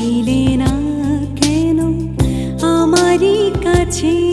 এলে না কেন? আমারই কাছে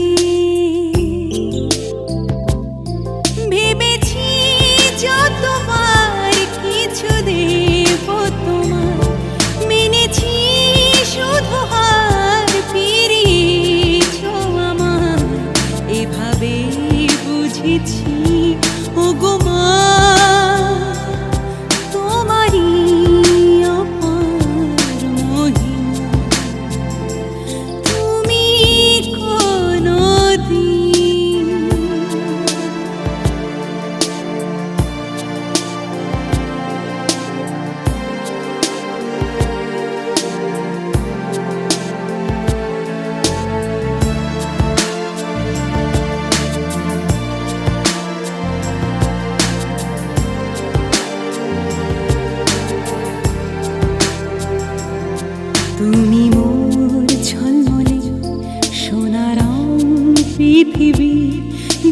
পৃথিবী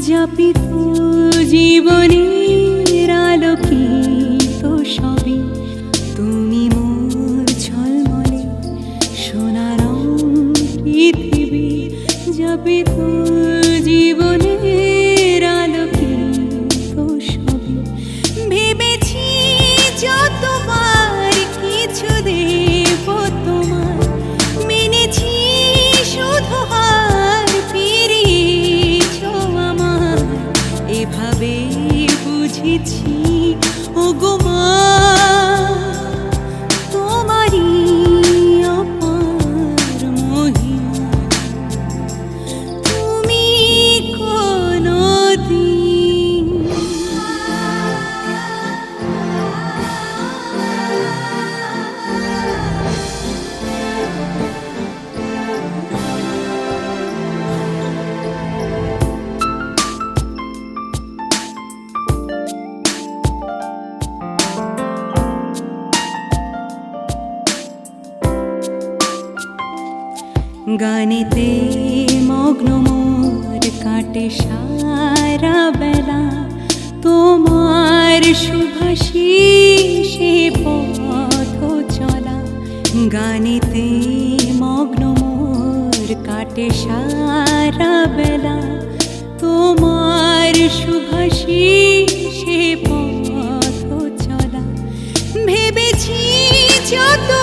যাপিত জীবনের তো সবই। তুমি মোর ঝলমলে সোনার পৃথিবী যাপিত আছি। ও গোমা গানেতে মগ্ন মোর কাটে সারা বেলা। তোমার সুভাষী সে পথ চলা। গানেতে মগ্ন মোর কাটে সারা বেলা। তোমার সুভাষী সে পথ চলা। ভেবেছি যত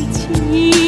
一起。